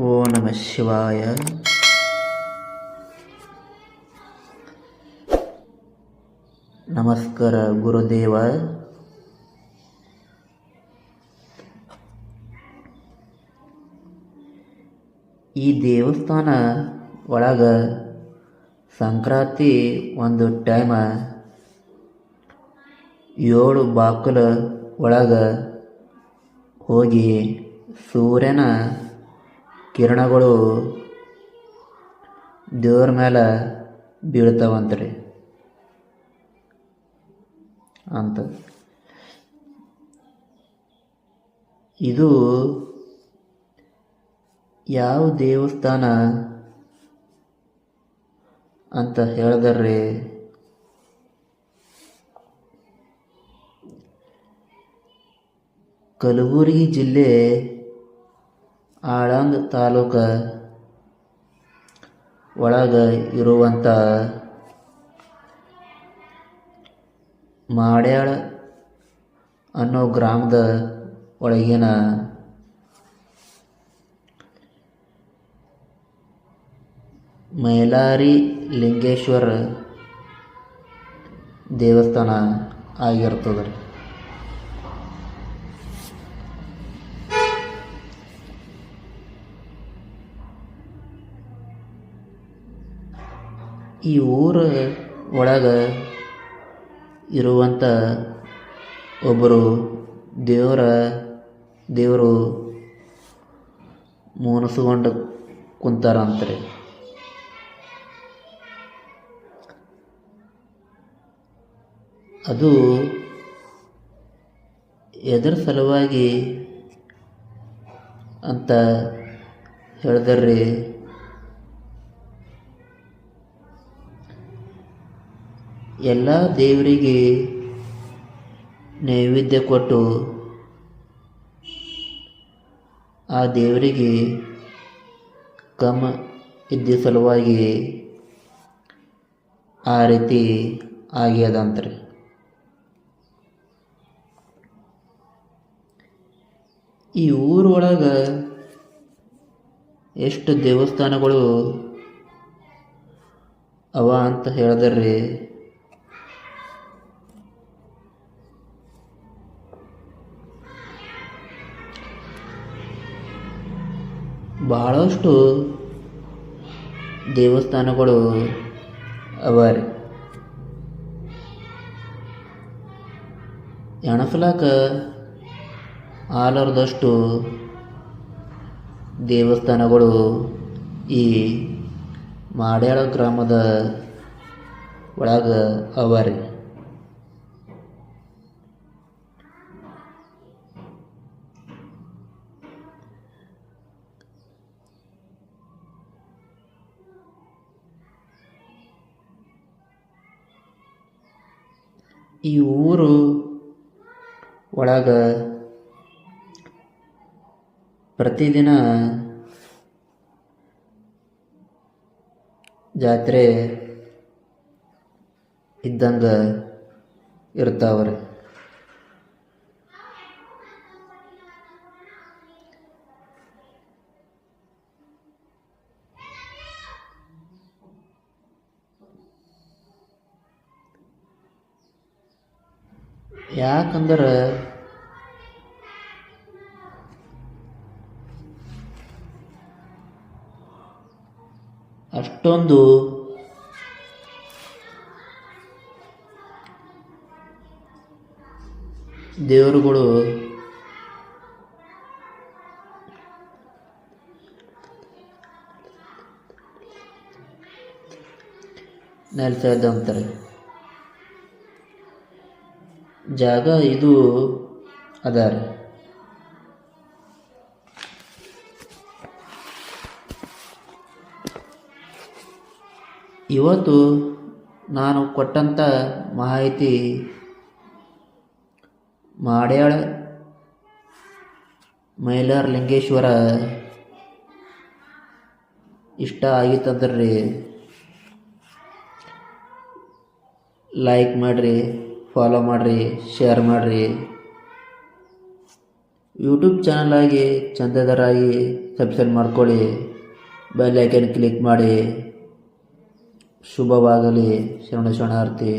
ಓ ನಮ ಶಿವಾಯ. ನಮಸ್ಕಾರ ಗುರುದೇವ. ಈ ದೇವಸ್ಥಾನ ಒಳಗ ಸಂಕ್ರಾಂತಿ ಒಂದು ಟೈಮ ಏಳು ಬಾಕಲ ಒಳಗ ಹೋಗಿ ಸೂರ್ಯನ ಕಿರಣಗಳು ದೇವ್ರ ಮೇಲೆ ಬೀಳ್ತಾವಂತ್ರಿ ಅಂತ. ಇದು ಯಾವ ದೇವಸ್ಥಾನ ಅಂತ ಹೇಳಿದ್ರಿ ಕಲಬುರಗಿ ಜಿಲ್ಲೆ ಆಳಂದ ತಾಲೂಕ ಒಳಗ ಇರುವಂಥ ಮಾಡ್ಯಾಳ ಅನ್ನೋ ಗ್ರಾಮದ ಒಳಗಿನ ಮೈಲಾರಿ ಲಿಂಗೇಶ್ವರ ದೇವಸ್ಥಾನ ಆಗಿರ್ತದೆ ಈ ಊರ ಒಳಗೆ ಇರುವಂಥ ಒಬ್ಬರು ದೇವರ ದೇವರು ಮುನಿಸ್ಕೊಂಡು ಕುಂತಾರಂತ್ರಿ ಅದು ಎದರ ಸಲುವಾಗಿ ಅಂತ ಹೇಳಿದ್ರಿ ಎಲ್ಲ ದೇವರಿಗೆ ನೈವೇದ್ಯ ಕೊಟ್ಟು ಆ ದೇವರಿಗೆ ಕಮ ಇದ್ದ ಸಲುವಾಗಿ ಆ ರೀತಿ ಆಗ್ಯದಂತ್ರಿ ಈ ಊರೊಳಗೆ ಎಷ್ಟು ದೇವಸ್ಥಾನಗಳು ಅವ ಅಂತ ಹೇಳಿದ್ರಿ. ಭಾಳಷ್ಟು ದೇವಸ್ಥಾನಗಳು ಅವ ರೀ ಎಣಸ್ಲಾಕ ಆಲಾರದಷ್ಟು ದೇವಸ್ಥಾನಗಳು ಈ ಮಾಡ್ಯಾಳ ಗ್ರಾಮದ ಒಳಗೆ ಅವ ರೀ ಈ ಊರು ಒಳಗೆ ಪ್ರತಿದಿನ ಜಾತ್ರೆ ಇದ್ದಂಗೆ ಇರ್ತಾವ್ರಿ. ಯಾಕಂದ್ರೆ ಅಷ್ಟೊಂದು ದೇವರುಗಳು ನೆಲೆಸಿದಂತಾರೆ ಜಾಗ ಇದು ಅದ ಇವತ್ತು ನಾನು ಕೊಟ್ಟಂಥ ಮಾಹಿತಿ ಮಾಡ್ಯಾಳ ಮೈಲಾರ್ ಲಿಂಗೇಶ್ವರ. ಇಷ್ಟ ಆಗಿತ್ತಂದ್ರೆ ರೀ ಲೈಕ್ ಮಾಡಿರಿ. ಫಾಲೋ ಮಾಡಿರಿ ಶೇರ್ ಮಾಡಿರಿ. ಯೂಟ್ಯೂಬ್ ಚಾನಲ್ ಆಗಿ, ಚಂದದರಾಗಿ ಸಬ್ಸ್ಕ್ರೈಬ್ ಮಾಡ್ಕೊಳ್ಳಿ ಬೆಲ್ ಐಕನ್ ಕ್ಲಿಕ್ ಮಾಡಿ. ಶುಭವಾಗಲಿ, ಶರಣ ಶರಣಾರ್ಥಿ.